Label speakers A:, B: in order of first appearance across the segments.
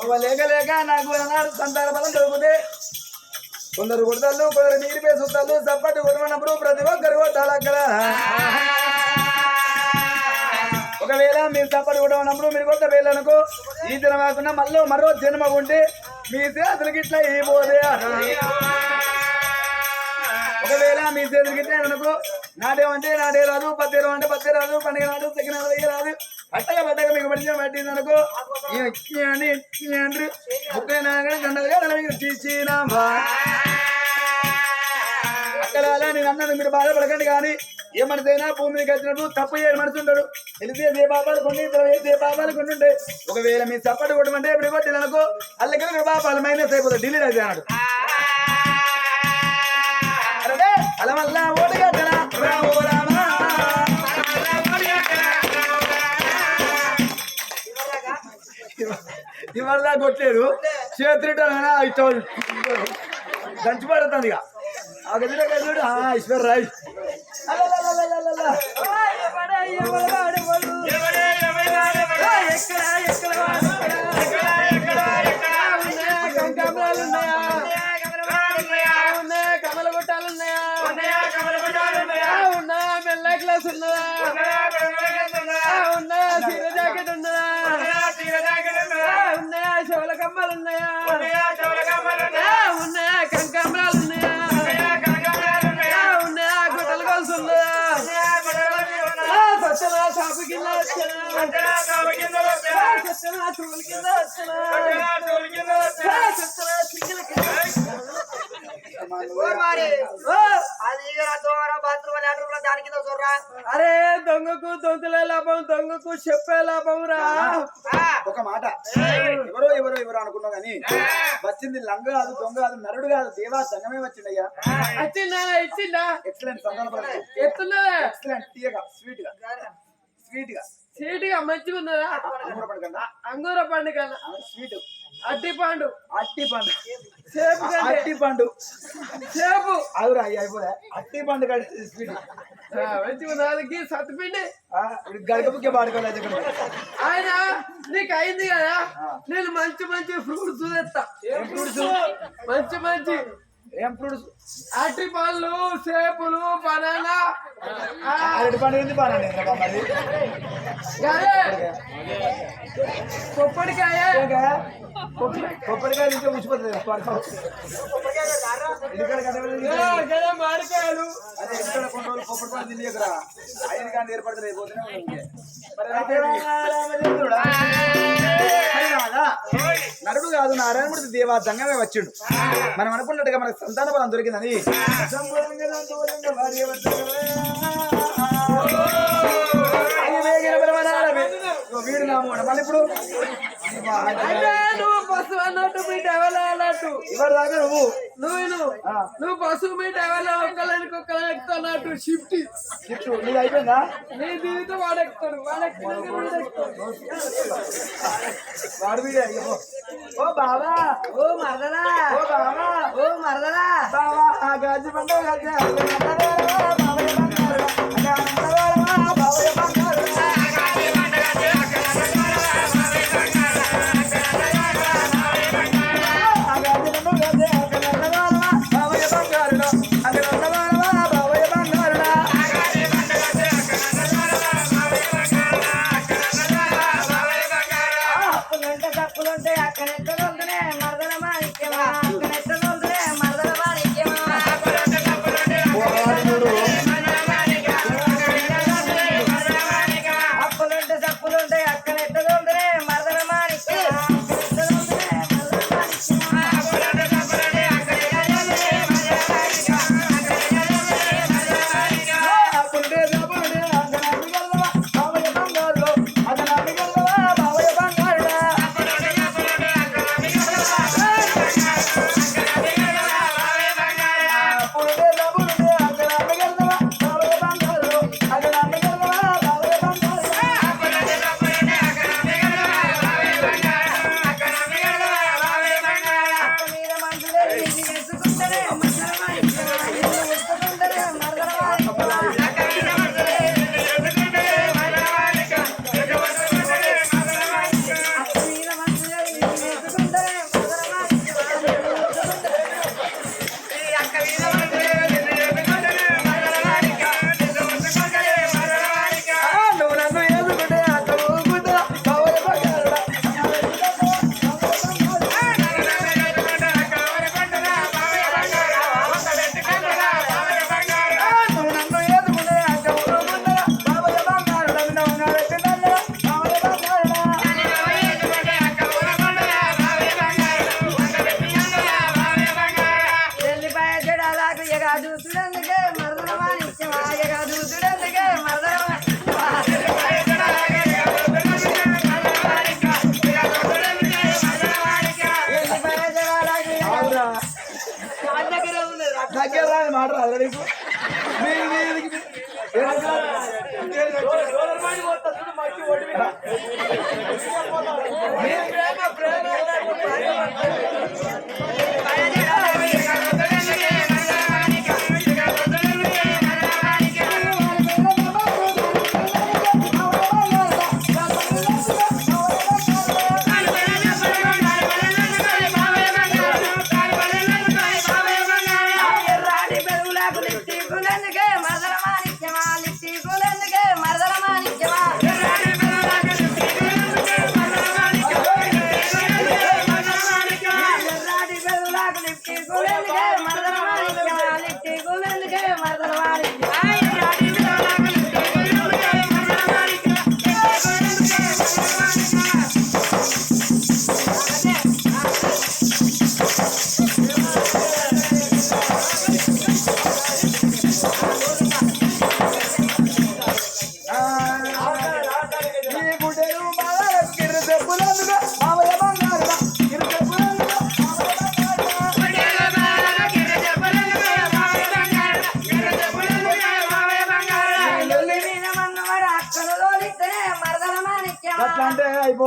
A: ఒక లేక లేక నాకు అన్నాడు సంతాన బలం దొరుకుతే కొందరు కొడతాళ్ళు కొందరు నీరు పేసుతాళ్ళు చప్పటి కొడమన్నప్పుడు ప్రతి ఒక్కరు కొట్టాలి అక్కడ. ఒకవేళ మీరు చప్పటి కొట్టమన్నప్పుడు మీరు కొట్ట వేయాలనుకో ఈ దినం కాకుండా మళ్ళీ మరో జన్మ ఉంటే మీ చేతులకి ఇట్లా అయిపోదే ఒకవేళ మీ చేతులకి ఇట్లా అనుకో నాటేమంటే నాటే రాదు పత్తేరు అంటే పత్తే రాదు పండుగ రాదు సెకండ్ రాదు. అట్టగా పట్టగా మీకు పడితే పట్టింది అనుకో. అని అంటారు ముప్పై నాలుగు గంటలుగా నలభై తీసినామా నేను అన్నాను మీరు బాధపడకండి కానీ ఏ మనసైనా భూమి మీద వచ్చినప్పుడు తప్పు చేయని మనసు ఉంటాడు. తెలిసి ఏ పాపాలు కొన్ని ఏ పాపాలు కొన్ని ఉంటాయి ఒకవేళ మీ చప్పటి కొట్టమంటే ఇప్పుడు కొట్టిన అనుకో అల్లకి పాపాలు మైనస్ అయిపోతుంది డిలీట్ అయితే అన్నాడు. అలా మళ్ళా ఓటు కట్టరా ఇవాళ కొట్టలేదు చేతులు ఇష్టం దంచి పడుతుంది ఇక ఆ గదిలో గదిలో ఈశ్వర్ రాయ్
B: అరే దొంగకు దొంగలే లాభం దొంగకు చెప్పే లాభం రా
A: ఒక మాట. ఎవరో ఎవరో ఎవరో అనుకున్నావు కానీ వచ్చింది లంగ కాదు దొంగ కాదు నరుడు కాదు దేవా సంగమే వచ్చిందయ్యా
B: వచ్చిందా ఇచ్చిందా
A: ఎక్సలెంట్ సందర్భం ఎక్సలెంట్ తీయగా స్వీట్గా స్వీట్గా
B: సీటుగా మంచిగా ఉన్నదా?
A: అంగుర
B: పండు కన్నా
A: స్వీట్.
B: అట్టి పండు
A: అట్టి పండు
B: సేపు
A: అట్టి పండు
B: సేపు
A: అవురా అయిపోయా అట్టి పండు కంటే స్వీట్.
B: మంచిగా ఉన్నదానికి సత్తుపిండి.
A: గడకపుకే పాడుకోలేదు
B: ఆయన నీకు అయింది కదా? నేను మంచి మంచి ఫ్రూట్స్ తెస్తా
A: ఏం ఫ్రూట్స్?
B: మంచి మంచి.
A: ఏం ఫ్రూట్స్?
B: అట్టి పళ్ళు సేపులు బనానా
A: అరటి పండు ఉంది బాగా మరి
B: అదే పొప్పడికాయ
A: కొబ్బరికాయ నుంచి ఉచిపోతుంది
B: మామిడికాయలు
A: అదే ఎక్కడ కొన్ని రోజులు పండు తిని ఇక్కడ ఆయన కానీ ఏర్పడుతుంది పోతూనే నరుడు కాదు నారాయణమూర్తి దేవ సంగమే వచ్చిండు. మనం అనుకున్నట్టుగా మనకు సంతాన బలం దొరికిందని. మూడ. మళ్ళీ ఇప్పుడు
B: నువ్వు పశువు అన్నట్టు మీ డెవల అన్నట్టు
A: ఇవరి దాకా నువ్వు
B: నువ్వు నువ్వు
A: ఆ,
B: నువ్వు పశువు మీ డెవల ఒక్కలానికి ఒక్కలా ఎక్కుతున్నట్టు షిఫ్ట్
A: చెట్టు నీది అయిపోయిందా
B: నీ జీవితం వాడెక్కుతాడు వాడెక్కినాక వీడెక్కుతాడు
A: వాడు వీడే ఇగో. ఓ బాబా
C: ఓ మరదలా
A: ఓ బాబా
C: ఓ
A: బాబా ఆ పండు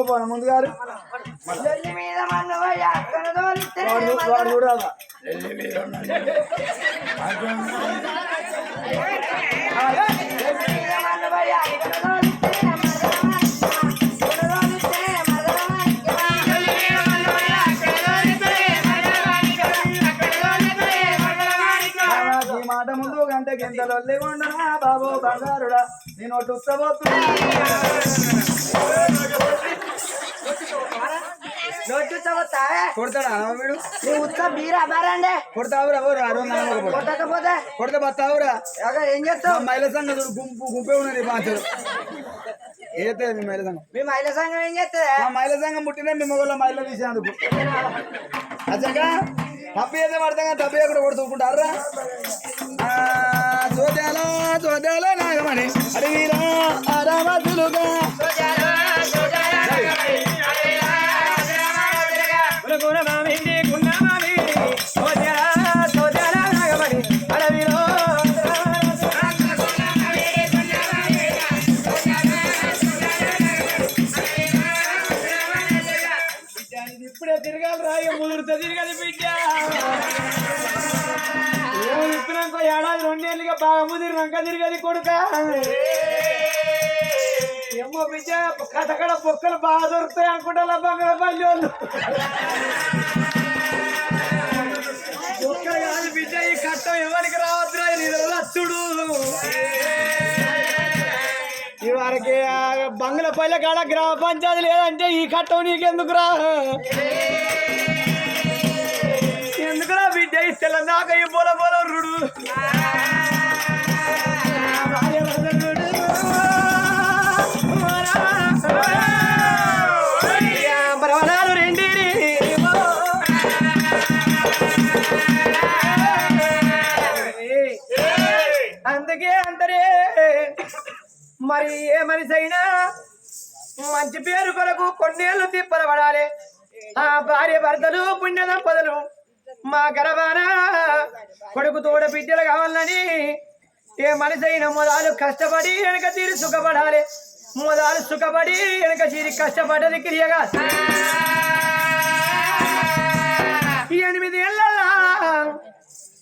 A: అయిపోపోను ముందు గారు. వాడు చూడాలా గంట గింతలు బాబు బంగారుడా నేను కొడతాడా వీడు
D: బీరా బారండే
A: కొడతావురా ఎవరు అరవై నాలుగు
D: కొట్టకపోతే
A: కొడతా బతావురా
D: ఏం చేస్తావు
A: మహిళ సంఘం చూడు, గుంపు గుంపే ఉన్నది బాధ్యత ఏతే మీ మహిళ సంఘం
D: మీ మహిళా సంఘం ఏం చేస్తుంది
A: మా మహిళ సంఘం పుట్టినే మీ మొగల మహిళ తీసేందుకు తప్పు చేస్తే తప్పు చేయకుండా కొడుతుంటారా చోద్యాల చోద్యాల నాగమణి. అడవిరా ఆరామతులుగా
E: ఇప్పుడే తిరగాలి రాయ ముదురుతో తిరగదు బిడ్డ ఏడాది రెండేళ్ళుగా బాగా ముదిరినాక తిరగది కొడుక. ఏమో బిడ్డ కథకడ బొక్కలు బాగా దొరుకుతాయి అనుకుంటా బంగారపల్లి వాళ్ళు బొక్కలు కాదు బిడ్డ ఈ కట్టం ఎవరికి రావద్దురా నీళ్ళు లచ్చుడు. వారికి బంగ్లపల్లె కాడ గ్రామ పంచాయతీ లేదంటే ఈ కట్టం నీకెందుకురా? ఎందుకురా బిడ్డ ఈ తెల్లదాకా ఈ బోల బోల రుడు? అందుకే అంతరే మరి ఏ మనిషి అయినా మంచి పేరు కొరకు కొన్నేళ్ళు తిప్పలబడాలి ఆ భార్య భర్తలు పుణ్యదంపతులు మా గర్భాన కొడుకు తోడ బిడ్డలు కావాలని ఏ మనిషి అయినా మొదలు కష్టపడి వెనక తీరి సుఖపడాలి. మొదలు సుఖపడి వెనక తీరి కష్టపడ్డది క్రియగా. ఎనిమిది ఏళ్ళ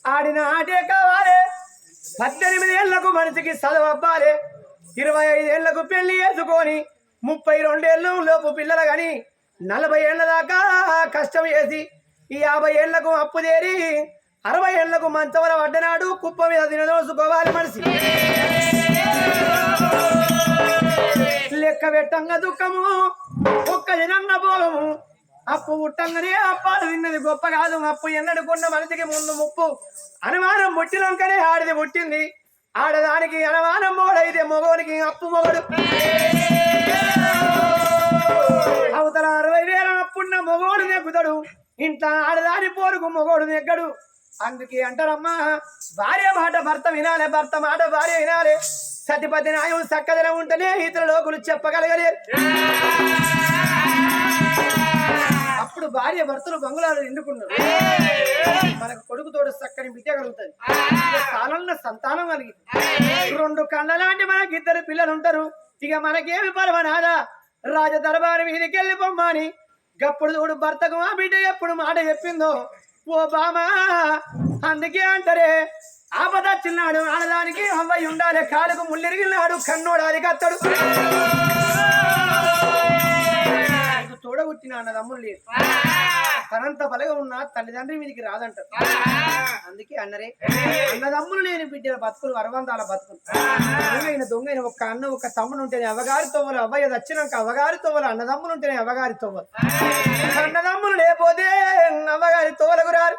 E: ఆడిన ఆటే కావాలి. పద్దెనిమిది ఏళ్ళకు మనిషికి చదువు ఇరవై ఇరవై ఐదేళ్ళకు పెళ్ళి చేసుకొని ముప్పై రెండేళ్ళు లోపు పిల్లలు గాని నలభై ఏళ్ళ దాకా కష్టం చేసి ఈ యాభై ఏళ్ళకు అప్పు చేరి అరవై ఏళ్ళకు మంచవల పడ్డనాడు కుప్ప మీద తినదోసుకోవాలి మనిషి. లెక్క పెట్టంగా దుఃఖము ఒక్క దినంగా భోగము అప్పు పుట్టంగానే అప్పాలు తిన్నది గొప్ప కాదు. అప్పు ఎన్నడుకున్న మనిషికి ముందు ముప్పు. అనుమానం పుట్టినాకనే ఆడిది పుట్టింది. ఆడదానికి అనుమానం మోడైతే మొగోనికి అప్పు మొగడు. అవతల అరవై వేల అప్పున్న మొగోడు నెగ్గుతాడు. ఇంత ఆడదాని పోరుకు మొగోడు నెగ్గడు. అందుకే అంటారమ్మా భార్య మాట భర్త వినాలే భర్త మాట భార్య వినాలే. సతిపతి న్యాయం చక్కదనం ఉంటేనే ఇతర లోకులు చెప్పగలగలేరు. అప్పుడు భార్య భర్తలు బంగుళాలు ఎండుకున్నారు మనకు కొడుకు తోడు చక్కని బిడ్డ కలుగుతుంది. కాలంలో సంతానం కలిగింది. రెండు కళ్ళ లాంటి మనకి ఇద్దరు పిల్లలు ఉంటారు ఇక మనకేమి పర్వనాదా? రాజ దర్బారు మీదకి వెళ్ళి పొమ్మని గప్పుడు చూడు భర్తకు మా బిడ్డ ఎప్పుడు మాట చెప్పిందో? ఓ బామా అందుకే అంటారే. ఆపద చిన్నాడు ఆడదానికి అవ్వయి ఉండాలి. కాలుకు ముళ్ళిరిగినాడు కన్నోడాలి కత్తడు నీకు అన్న తమ్ముడు లేదు తనంత బలగా ఉన్న తల్లిదండ్రి మీదకి రాదంటారు. అందుకే అన్నరే అన్నదమ్ములు లేని బిడ్డల బతుకులు అరవంతాల బతుకులు. దొంగైన దొంగైన ఒక్క అన్న ఒక తమ్ముడు ఉంటేనే అవగారి తోవలు అవ్వయ్య వచ్చినాక అవగారి తోవలు అన్నదమ్ములు ఉంటేనే అవగారి తోవలు. అన్నదమ్ములు లేకపోతే అవ్వగారి తోవలకు రారు.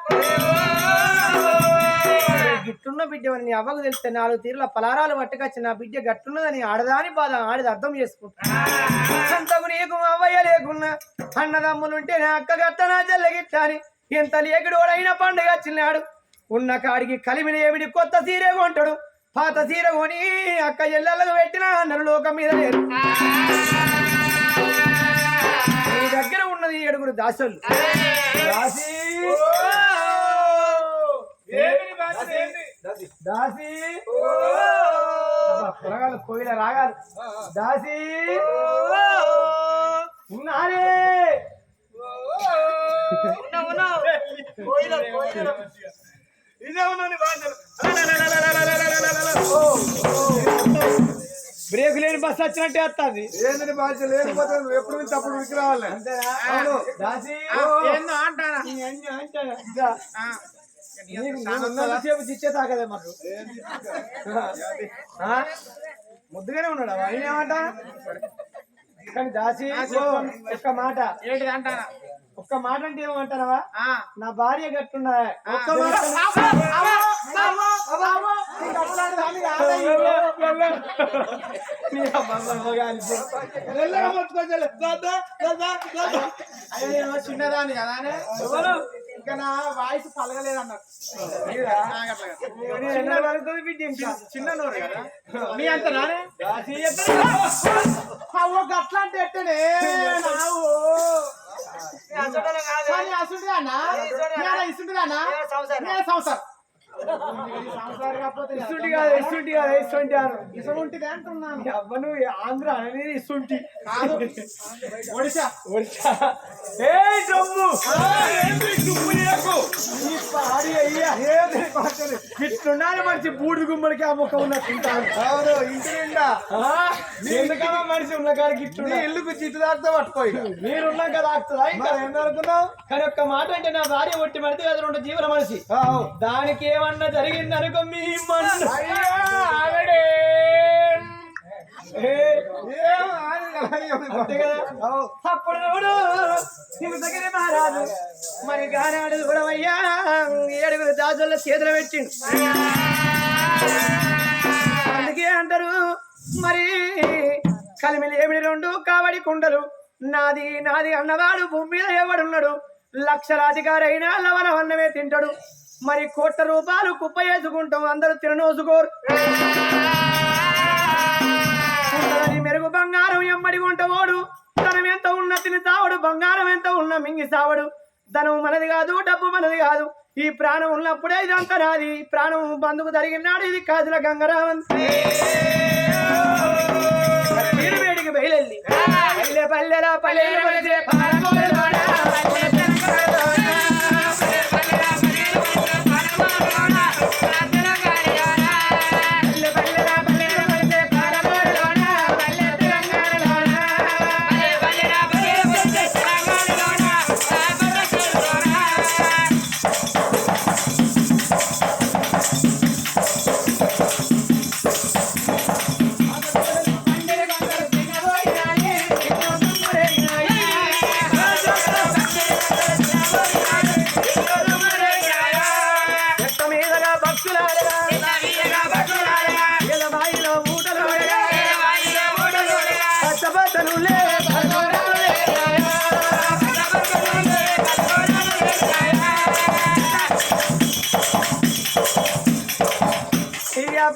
E: గిట్టున్న బిడ్డ నీ అవ్వకు తెలిస్తే నాలుగు తీరుల పలారాలు పట్టుకొచ్చి నా బిడ్డ గట్టున్నదని ఆడదాని బాధ ఆడిది అర్థం చేసుకుంటా. అంతకు నీకు అవ్వయ్య లేకున్నా. అన్నదమ్ములుంటే నా అక్క గట్ట నా చెల్ల గిట్టాని ఎంత లేకుడోడైన పండుగ వచ్చినాడు. ఉన్న కాడికి కలిమిని ఏమిడి కొత్త సీరే కొంటాడు. పాత సీర కొని అక్క ఎల్లలకు పెట్టిన అన్నలు లోకం మీద లేరు. నీ దగ్గర ఉన్నది ఏడుగురు దాసులు. దాసి. దాసి కోయిల రాగాలు. దాసి. ఉన్నారే! బ్రేక్ లేని బస్ వచ్చినట్టే వస్తుంది.
A: ఏందని భాష లేకపోతే నువ్వు ఎప్పుడు నుంచి అప్పుడు ఉరికి రావాలి.
E: అవును. దాసి
F: ఏందో అంటారా
E: నీ అన్ని అంటాను. ఇదా. నీకు నేను ఉన్నంతసేపు చిచ్చే తాకదే మాకు. ఆ? ముద్దుగానే ఉన్నాడు? ఆయన ఏమంటా? కానీ దాసి ఒక్క మాట.
F: ఏంటిది అంటారా
E: ఒక్క మాట అంటే ఏమంటారా. నా భార్య గట్టున్నా ఒక్క మాట.
F: చిన్నదాన్ని కదా? ఇంకా నా వాయిస్ పలగలేదు అట్లా
E: ఇంకా.
F: చిన్న నోరు కదా? మీ అంత నానే గట్లా అంటే ఎట్టనే? నావు. అసుంటిదానా ఇసుంటిదానా? సంవత్సరం
E: ఇసుంటి కాదు ఇసుంటి కాదు ఇసుంటి అను
F: అంటున్నాను.
E: నీ అవ్వ నువ్వు ఆంధ్ర అనేది
F: కాదు. ఒడిశా.
E: ఒడిశా. ఏ మనిషి బూడిద గుమ్మడికి ఆ ముఖం ఉన్నట్టుంటాను
A: అవును ఇంటి నిండా?
E: ఎందుకన్నా మనిషి ఉన్న కాడికి ఇట్లున్నా?
A: ఇల్లుకు చిట్టు దాకా పట్టుకో ఇక.
E: మీరున్నాం కదా ఆగుతుందా ఇంకా?
A: ఏం అనుకున్నావు
E: కానీ ఒక్క మాట అంటే నా భార్య ఒట్టి మడితే రెండు జీవన మనిషి. దానికి ఏమన్నా జరిగింది అనుకో మీ. అప్పుడు చూడు మహారాజు మరి గానాడు చూడవయ్యా ఏడుగురు దాసుల చేతులు పెట్టిండు. అందుకే అంటారు మరి కలిమిలి ఏమిడి రెండు కావడి కుండలు? నాది నాది అన్నవాడు భూమి మీద ఎవడున్నాడు? లక్షలాధికారైనా లవణవన్నమే తింటాడు. మరి కోట్ల రూపాయలు కుప్ప వేసుకుంటాం అందరూ తిననోసుకోరు. మెరుగు బంగారం ఎమ్మడి కొంటవాడు ధనం ఎంత ఉన్న తిని తావడు బంగారం ఎంత ఉన్న మింగి సావడు. ధనం మనది కాదు డబ్బు మనది కాదు. ఈ ప్రాణం ఉన్నప్పుడే ఇదంతా నాది. ప్రాణం బంధుకు జరిగినాడు ఇది కాదుల గంగరామన్. వేడికి బయలు పల్లె పల్లె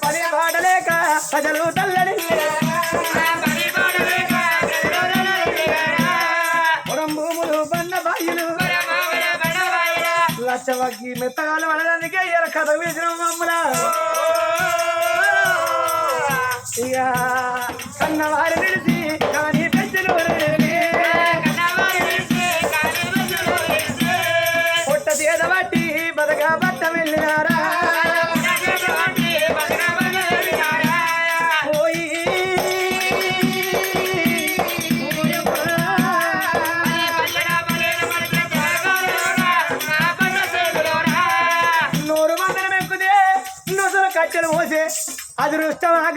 E: పని పాడలేక ప్రజలు తల్లడి పొరం భూములు బండ బాయిలు.
D: అచ్చవకి మెత్తగాలు పడడానికే ఇలా కథ వేసిన మమ్మల. ఇక కన్న వారి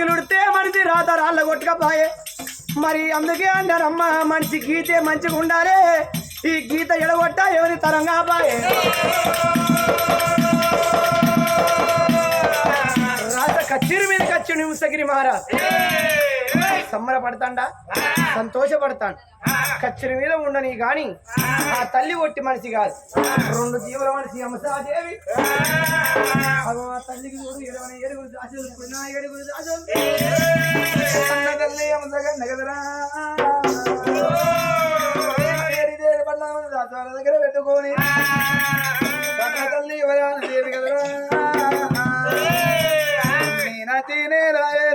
D: ఆకలుడితే మనిషి రాత రాళ్ళ కొట్టుకపోయే. మరి అందుకే అంటారమ్మ మనిషి గీతే మంచిగా ఉండాలే. ఈ గీత ఎడగొట్ట ఎవరి తరంగా పాయే. రాత కచ్చిరి మీద కచ్చి ఉసగిరి మహారాజ్. సంబరపడతాండా? సంతోషపడతాడు. కచ్చిరి మీద ఉండని గాని ఆ తల్లి కొట్టి మనిషి కాదు. రెండు జీవుల మనిషి తల్లికి చూడు ఏడుగురు ఏడుగురు అన్న తల్లి నగదరా. దగ్గర పెట్టుకొని తల్లి ఎవరైనా దేవి కదరా. నేనా రాయే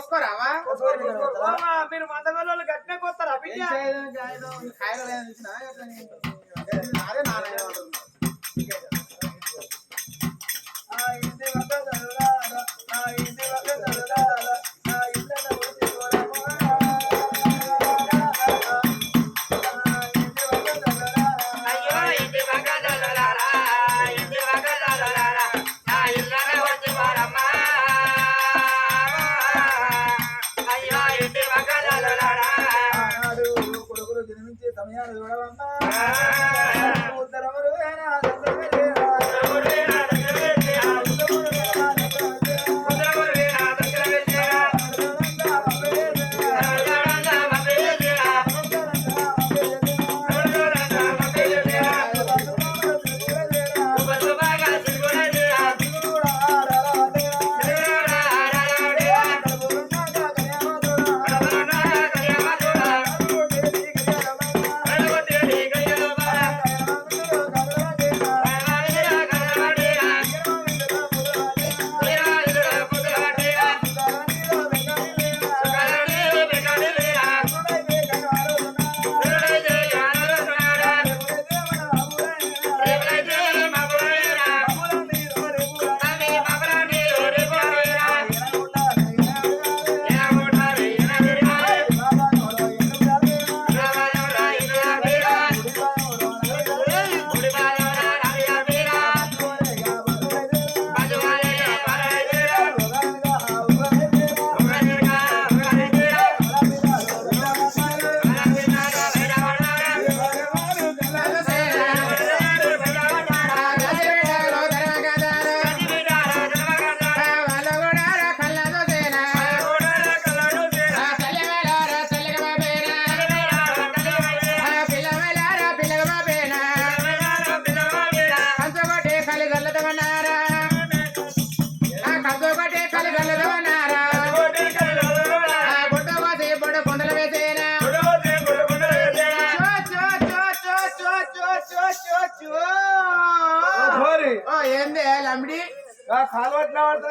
E: కోసుకోరావా?
F: మీరు మందల వాళ్ళు గట్టిన
E: కోస్తారా అదే
A: నారాయణ ఇంటి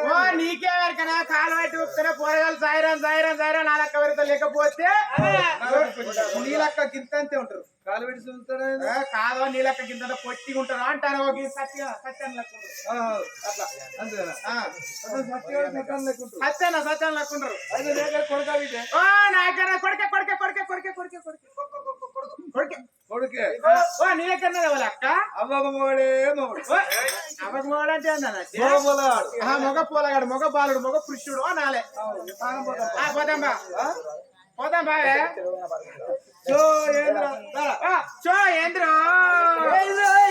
F: ఓ నీకే వరకనా కాలు పట్టి ఉత్తర పోరగాలు సాయిరాన్ సాయిరాన్ సాయిరాన్ నా లెక్క వరత లేకపోతే
G: నీలక్క గింతంతే ఉంటారు. కాలు పెట్టి చూస్తాడు
F: కాదో నీ లెక్క కింద పొట్టిగా ఉంటారు. అంటాను ఒక సత్య సత్యం లెక్క.
G: అట్లా. అంతేనా?
F: సత్యాన సత్యం లెక్క ఉంటారు
G: అయితే కొడుకా
F: కొడుకే కొడుకే కొడుకే కొడుకే కొడుకే కొడుకే కొడుకే.
G: కొడుకే.
F: నీదే కన్నా వాళ్ళ అక్క?
G: అవ్వకమోడే మొగుడు.
F: అవ్వకమోడు
G: అంటే
F: అన్నాడు మొగ పోలగాడు మొగ బాలుడు మొగ పురుషుడు అనాలే పోదాంబా పోదాం బావే
G: చో ఏంద్రో?
F: చో ఏంద్రో?